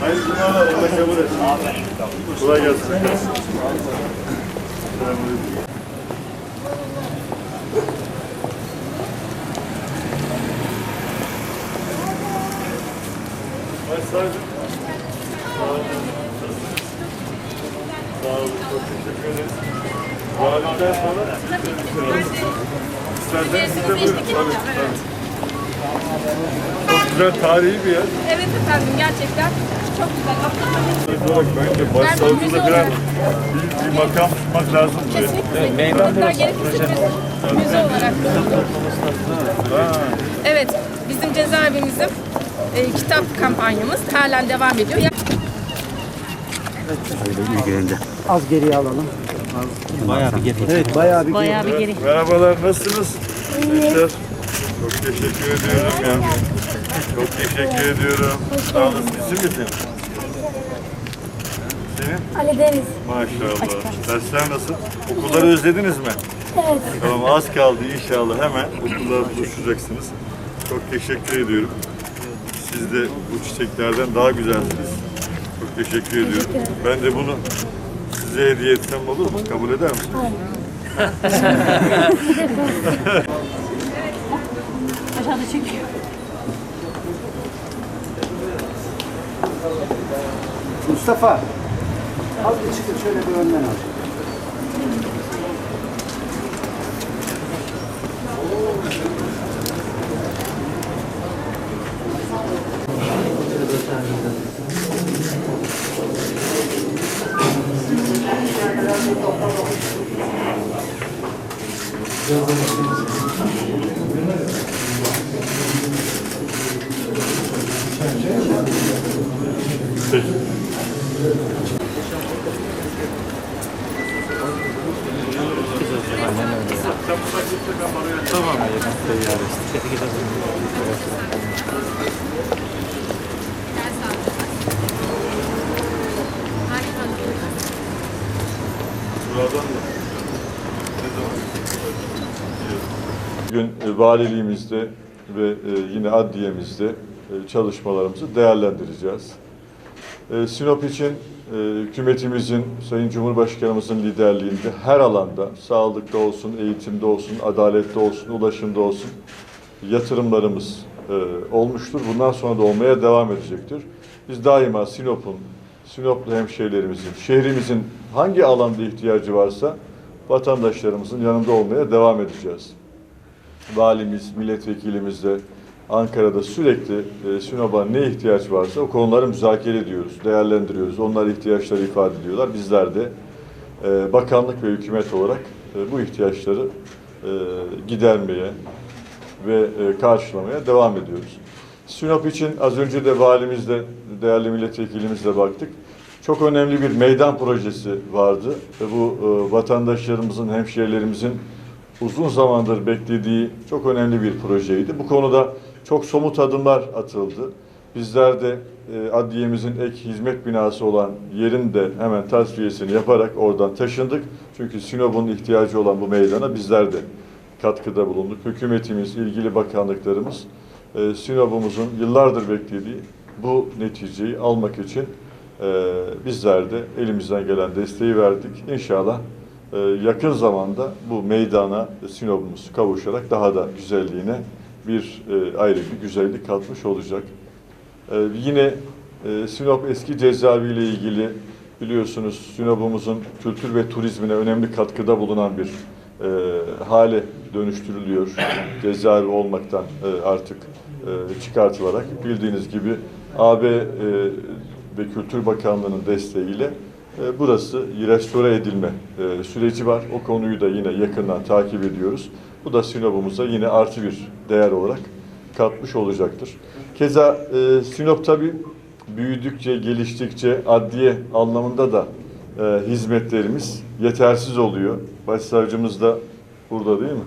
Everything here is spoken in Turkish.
Hayırlı cumalar, Allah kabul etsin. Kolay gelsin. Başsavcım. Sağ olun. Sağ olun, çok teşekkür ederiz. Validen sonra İsterseniz siz de buyurun. Çok güzel tarihi bir yer. Evet efendim gerçekten çok güzel. olarak bence başsavcılığı falan bir, bir makam tutmak lazım. Kesinlikle. Hatta gerekirse bir müze olarak. Evet bizim cezaevimizin e, kitap kampanyamız halen devam ediyor. Az geriye alalım. Bayağı bir geri. Evet bayağı bir Bayağı bir geri. merhabalar, nasılsınız? Gençler. Çok teşekkür ediyorum ya. Çok teşekkür ediyorum. Sağ olun. İsim misin? Senin? Ali Deniz. Maşallah. Dersler nasıl? Okulları özlediniz mi? Evet. Tamam az kaldı inşallah hemen okulda buluşacaksınız. Çok teşekkür ediyorum. Siz de bu çiçeklerden daha güzelsiniz. Çok teşekkür ediyorum. Ben de bunu size hediye etsem olur mu? Kabul eder misiniz? Aşağıda çekiyor. Mustafa. Az bir çıkın şöyle bir önden al. Peki. Bugün e, valiliğimizde ve e, yine adliyemizde e, çalışmalarımızı değerlendireceğiz. Sinop için hükümetimizin, Sayın Cumhurbaşkanımızın liderliğinde her alanda, sağlıkta olsun, eğitimde olsun, adalette olsun, ulaşımda olsun yatırımlarımız olmuştur. Bundan sonra da olmaya devam edecektir. Biz daima Sinop'un, Sinoplu hemşehrilerimizin, şehrimizin hangi alanda ihtiyacı varsa vatandaşlarımızın yanında olmaya devam edeceğiz valimiz, milletvekilimiz de Ankara'da sürekli e, Sinop'a ne ihtiyaç varsa o konuları müzakere ediyoruz, değerlendiriyoruz. Onlar ihtiyaçları ifade ediyorlar. Bizler de e, bakanlık ve hükümet olarak e, bu ihtiyaçları e, gidermeye ve e, karşılamaya devam ediyoruz. Sinop için az önce de valimizle, değerli milletvekilimizle baktık. Çok önemli bir meydan projesi vardı ve bu e, vatandaşlarımızın, hemşehrilerimizin uzun zamandır beklediği çok önemli bir projeydi. Bu konuda çok somut adımlar atıldı. Bizler de e, adliyemizin ek hizmet binası olan yerin de hemen tasfiyesini yaparak oradan taşındık. Çünkü Sinop'un ihtiyacı olan bu meydana bizler de katkıda bulunduk. Hükümetimiz, ilgili bakanlıklarımız e, Sinop'umuzun yıllardır beklediği bu neticeyi almak için bizler de elimizden gelen desteği verdik. İnşallah ee, yakın zamanda bu meydana Sinop'umuz kavuşarak daha da güzelliğine bir e, ayrı bir güzellik katmış olacak. Ee, Yine e, Sinop eski cezaevi ile ilgili biliyorsunuz Sinop'umuzun kültür ve turizmine önemli katkıda bulunan bir e, hale dönüştürülüyor. Cezaevi olmaktan e, artık e, çıkartılarak bildiğiniz gibi AB e, ve Kültür Bakanlığı'nın desteğiyle e, Burası restore edilme e, süreci var. O konuyu da yine yakından takip ediyoruz. Bu da Sinop'umuza yine artı bir değer olarak katmış olacaktır. Keza e, Sinop tabii büyüdükçe, geliştikçe adliye anlamında da hizmetlerimiz yetersiz oluyor. Başsavcımız da burada değil mi?